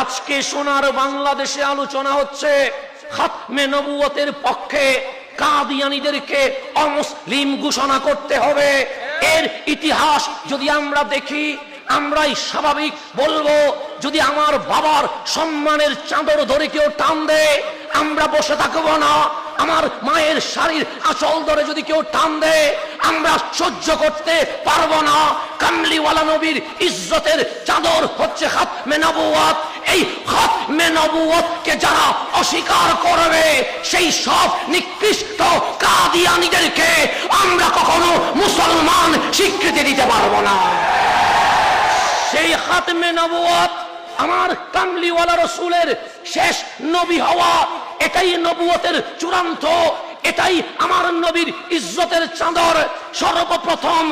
আজকে সোনার বাংলাদেশে আলোচনা হচ্ছে, খাতমে নবুয়তের পক্ষে কাদিয়ানিদেরকে অমুসলিম ঘোষণা করতে হবে। এর ইতিহাস যদি আমরা দেখি আমরাই স্বাভাবিক বলব, যদি আমার বাবার সম্মানের চাদর ধরে কেউ টান দেয়, আমরা বসে থাকব না। আমার মায়ের শাড়ির আচল ধরে যদি কেউ টান দেয়, আমরা সহ্য করতে পারব না। কামলিওয়ালা নবীর ইজ্জতের চাদর হচ্ছে হাত মেনাবুয়াত এই হাত মেনাবুয়াতকে যারা অস্বীকার করবে, সেই সব নিকৃষ্ট কাদিয়ানিদেরকে আমরা কখনো মুসলমান স্বীকৃতি দিতে পারব না। সেই খাতমে নবুয়ত আমার কামলিওয়ালা রসুলের শেষ নবী হওয়া, এটাই নবুয়তের চূড়ান্ত, এটাই আমার নবীর ইজ্জতের চাদর। সর্বপ্রথম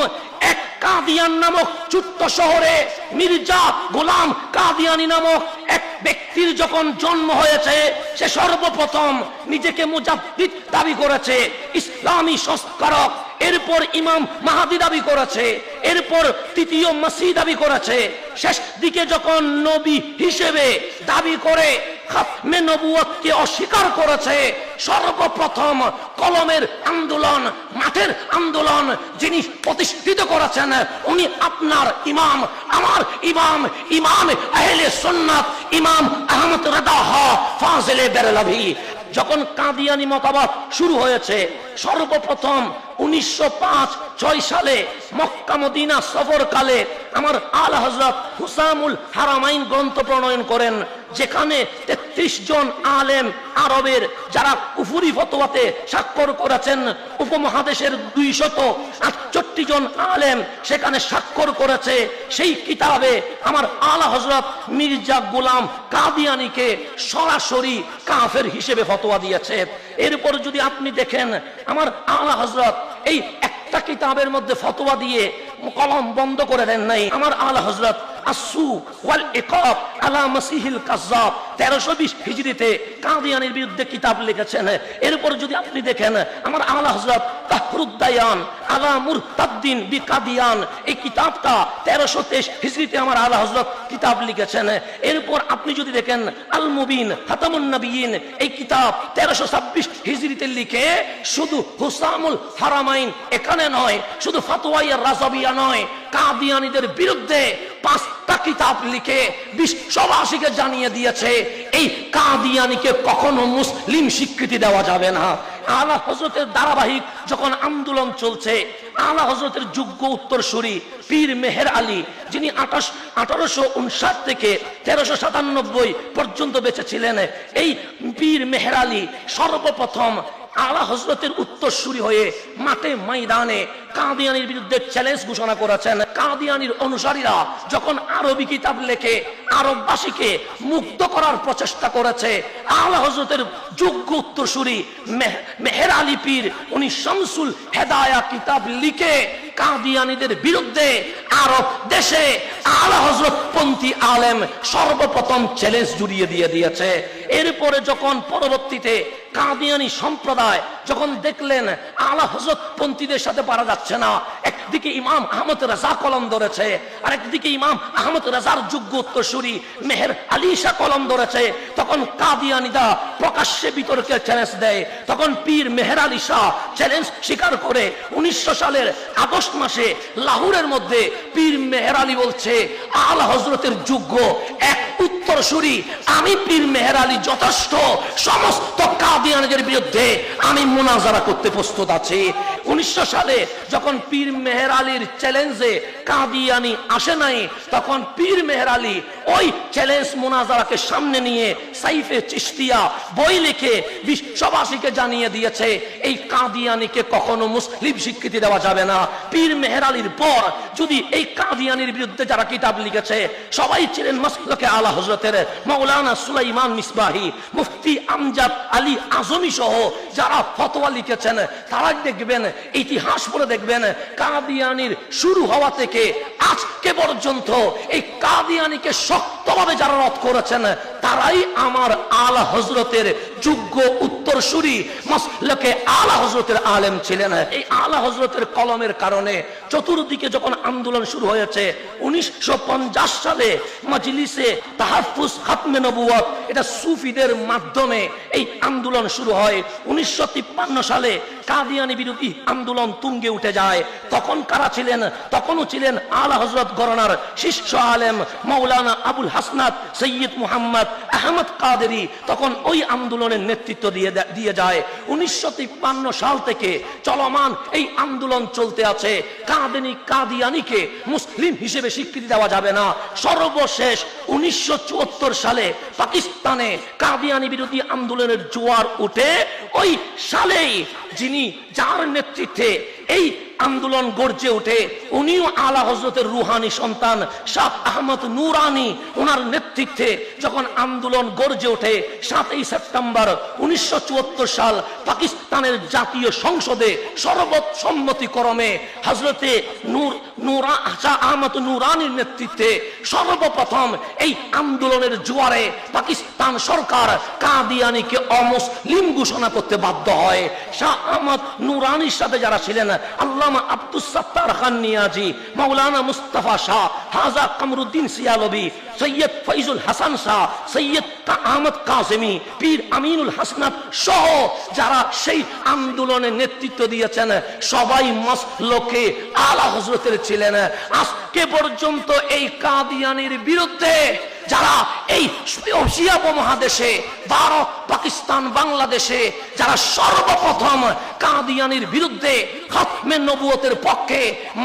এক কাদিয়ান নামক ছোট্ট শহরে মির্জা গোলাম কাদিয়ানি নামক এক ব্যক্তির যখন জন্ম হয়েছে, সে সর্বপ্রথম নিজেকে মুজাদ্দিদ দাবি করেছে, ইসলামী সংস্কারক। এরপর ইমাম মাহাদি দাবি করেছে, এরপর তৃতীয় মাসি দাবি করেছে। শেষ দিকে যখন নবী হিসেবে দাবি করে খাতমে নবুয়তকে অস্বীকার করেছে, সর্বপ্রথম কলমের আন্দোলন, মাঠের আন্দোলন যিনি প্রতিষ্ঠিত করেছেন, উনি আপনার ইমাম, আমার ইমাম ইমাম আহলে সুন্নাত, ইমাম আহমদ রাদাহ ফাজিলে বেরলভি। যখন কাদিয়ানি মতামত শুরু হয়েছে, সর্বপ্রথম জন আলেম স্বাক্ষর করেছেন, উপমহাদেশের আটষট্টি জন আলেম সেখানে স্বাক্ষর করেছে। সেই কিতাবে আমার আলা হজরত মির্জা গোলাম কাদিয়ানিকে সরাসরি কাফের হিসেবে ফতোয়া দিয়েছে। এরপর যদি আপনি দেখেন, আমার আলা হজরত এই একটা কিতাবের মধ্যে ফতোয়া দিয়ে কলম বন্ধ করে দেন নাই। আমার আল হজরত আসু ওয়াল ইকাব আলা মাসিহিল কাজ্জাব। 1320 হিজরিতে কাদিয়ানির বিরুদ্ধে কিতাব লিখেছেন। এরপর যদি আপনি দেখেন, আমার আলা হযরত তাহরুদ্দায়ান আলা বি কাদিয়ান এই কিতাবটা 1323 হিজরিতে আমার আলা হযরত কিতাব লিখেছেন। এরপর আপনি যদি দেখেন আল মুবিন হাতামুন নবিয়িন এই কিতাব 1326 হিজরিতে লিখে শুধু হুসামুল হারামাইন এখানে নয়, শুধু ফাতোয়াইয়া রাজাবিয়া নয়, কাদিয়ানিদের বিরুদ্ধে পাঁচটা কিতাব লিখে বিশ্ববাসীকে জানিয়ে দিয়েছে, এই কাদিয়ানিকে কখনো মুসলিম স্বীকৃতি দেওয়া যাবে না। আলা হজরতের ধারাবাহিক যখন আন্দোলন চলছে, আলা হজরতের যোগ্য উত্তরসূরি পীর মেহের আলী, যিনি আঠাশ, আঠারোশো উনষাট থেকে তেরোশো সাতানব্বই পর্যন্ত বেঁচে ছিলেন, এই পীর মেহের আলী সর্বপ্রথম আলা হজরতের উত্তরসূরি হয়ে মাঠে ময়দানে কাদিয়ানির বিরুদ্ধে চ্যালেঞ্জ ঘোষণা করেছেন। কাদিয়ানির অনুসারীরা যখন আরবি কিতাব লেখে, আরববাসীকে মুক্ত করার প্রচেষ্টা করেছে, আলা হজরতের যোগ্য উত্তরসূরি মেহ- মেহের আলী পীর, উনি শামসুল হেদায়া কিতাব লিখে কাদিয়ানিদের বিরুদ্ধে আরব দেশে আলা হজরত পন্থী আলেম সর্বপ্রথম চ্যালেঞ্জ জুড়িয়ে দিয়ে দিয়েছে। এরপরে যখন পরবর্তীতে কাদিয়ানি সম্প্রদায় যখন দেখলেন আলা হজরত পন্থীদের সাথে পারা যাচ্ছে না একদিকে ইমাম আহমদ রাজা কলম ধরেছে আর একদিকে ইমাম আহমদ রাজার যোগ্য উত্তরসূরি মেহের আলী কলম ধরেছে। তখন কাদিয়ানিদা প্রকাশ্যে বিতর্কের চ্যালেঞ্জ দেয়। তখন পীর মেহের আলী চ্যালেঞ্জ স্বীকার করে। উনিশশো সালের আগস্ট মাসে লাহোরের মধ্যে পীর মেহের আলী বলছে, আলা হজরতের যোগ্য এক উত্তরসূরি, আমি পীর মেহের আলী যথেষ্ট, সমস্ত কাদিয়ানদের বিরুদ্ধে আমি মোনাজারা করতে প্রস্তুত আছি। উনিশশো সালে যখন পীর মেহের আলীর চ্যালেঞ্জে কাদিয়ানি আসে নাই। তখন পীর মেহের আলী ওই চ্যালেঞ্জ মোনাজারাকে সামনে নিয়ে সাইফে চিস্তিয়া বই লিখে বিশ্ববাসীকে জানিয়ে দিয়েছে, এই কাদিয়ানিকে কখনো মুসলিম স্বীকৃতি দেওয়া যাবে না। পীর মেহের আলীর পর যদি এই কাদিয়ানির বিরুদ্ধে যারা কিতাব লিখেছে, সবাই ছিলেন মাসলকে আলা হজরতের মৌলানা সুলাইমান মিসবাহি, মুফতি আমজাদ আলী আজমি সহ যারা ফতোয়া লিখেছেন তারা দেখবেন, ইতিহাস পড়ে দেখবেন কাদিয়ানির শুরু হওয়া থেকে আজকে পর্যন্ত এই কাদিয়ানিকে শক্তভাবে যারা রদ করেছেন, তারাই আমার আল হজরতের যোগ্য উত্তরসূরি মাসলকে আলা হজরতের আলেম ছিলেন। এই আলা হজরতের কলমের কারণে চতুর্দিকে যখন আন্দোলন শুরু হয়েছে, উনিশশো সালে মাজলিসে তাহাফুজ খাতমে নবুয়ত এটা সুফিদের মাধ্যমে এই আন্দোলন শুরু হয়। উনিশশো সালে কাদিয়ানি বিরোধী আন্দোলন তুঙ্গে উঠে যায়। তখন কারা ছিলেন? তখনও ছিলেন আলা হজরত গরনার শীর্ষ আলেম মৌলানা আবুল হাসনাত সৈয়দ মুহাম্মদ আহমদ কাদেরি। তখন ওই আন্দোলনের নেতৃত্ব দিয়ে দিয়ে যায়। উনিশশো সাল থেকে চলমান এই আন্দোলন চলতে আছে। কাদিনী, কাদিয়ানিকে মুসলিম হিসেবে স্বীকৃতি দেওয়া যাবে না। সর্বশেষ উনিশশো চুয়াত্তর সালে পাকিস্তানে কাদিয়ানি বিরোধী আন্দোলনের জোয়ার উঠে। ওই সালেই যিনি যার নেতৃত্বে এই আন্দোলন গর্জে ওঠে। উনিও আলা হজরতের রুহানি সন্তান, শাহ আহমদ নুরানি ওনার নেতৃত্বে যখন আন্দোলন গর্জে ওঠে সাতই সেপ্টেম্বর উনিশশো সাল পাকিস্তানের জাতীয় সংসদে সর্বসম্মতিক্রমে হজরতে নূর, নুরা, শাহ আহমদ নুরানির নেতৃত্বে সর্বপ্রথম এই আন্দোলনের জোয়ারে পাকিস্তান সরকার কাদিয়ানিকে অমুসলিম ঘোষণা করতে বাধ্য হয়। শাহ আহমদ নুরানির সাথে যারা ছিলেন আল্লামা আব্দুস সাত্তার খান নিয়াজি শাহ, হাজা কামরুদ্দিন সিয়ালবি, সৈয়দ ফৈজুল হাসান শাহ, সৈয়দ আহমদ কাসেমি, পীর আমিনুল হাসনাত সহ যারা সেই আন্দোলনে নেতৃত্ব দিয়েছেন, সবাই মসলকে আলা হজরতের ছিলেন। আজকে পর্যন্ত এই কাদিয়ানির বিরুদ্ধে যারা এই এশিয়া উপমহাদেশে ভারত পাকিস্তান বাংলাদেশে, যারা সর্বপ্রথম কাদিয়ানির বিরুদ্ধে খতমে নবুয়তের পক্ষে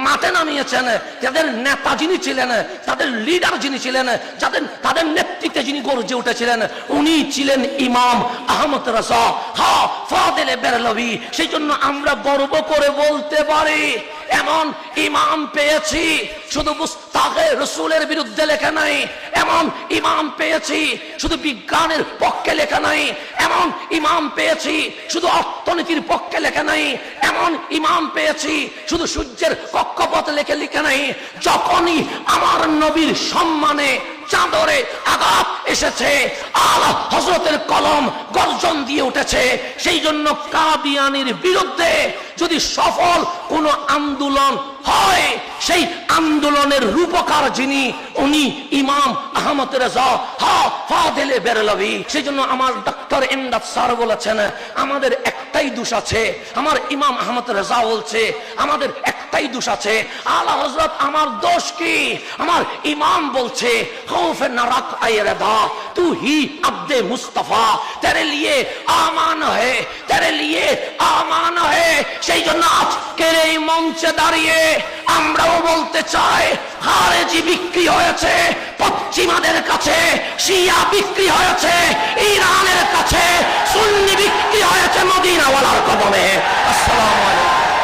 মাঠে নামিয়েছেন, যাদের নেতা যিনি ছিলেন, তাদের লিডার যিনি ছিলেন, যাদের, তাদের নেতৃত্বে যিনি গর্জে উঠেছিলেন, উনি ছিলেন ইমাম আহমদ রাজা হা বেরলভি সেই জন্য আমরা গর্ব করে বলতে পারি, এমন ইমাম পেয়েছি, শুধু মুস্তাকে রসুলের বিরুদ্ধে লেখা নাই। এমন ইমাম পেয়েছি, শুধু বিজ্ঞানের পক্ষে লেখা নাই। এমন ইমাম পেয়েছি, শুধু অর্থনীতির পক্ষে লেখা নাই। এমন ইমাম পেয়েছি, শুধু সূর্যের কক্ষপথ লেখে লিখে নাই। যখনই আমার নবীর সম্মানে চাদরে আঘাত এসেছে। আল্লাহ হজরতের কলম গর্জন দিয়ে উঠেছে। সেই জন্য কাদিয়ানির বিরুদ্ধে যদি সফল কোন আন্দোলন হয়, সেই আন্দোলনের রূপকার যিনি, উনি ইমাম আহমদ রেজা। ফাদেলে বেরলভি সেই জন্য আমার ডক্টর এমদাদ স্যার বলেছেন, আমাদের একটাই দোষ আছে। আমার ইমাম আহমদ রেজা বলছে, আমাদের কোথায় দোষ আছে। আল্লাহ হজরত আমার দোষ কি? আমার ইমাম বলছে, খৌফে না রাখ তু হি আব্দে তেরে লিয়ে আমান হে, তেরে লিয়ে আমান হে, সেই জন্য আজকের এই মঞ্চে দাঁড়িয়ে আমরাও বলতে চাই, খারেজি বিক্রি হয়েছে, পশ্চিমাদের কাছে, শিয়া বিক্রি হয়েছে, ইরানের কাছে, সুন্নি বিক্রি হয়েছে মদিনাওয়ালার কদমে। আসসালামু আলাইকুম।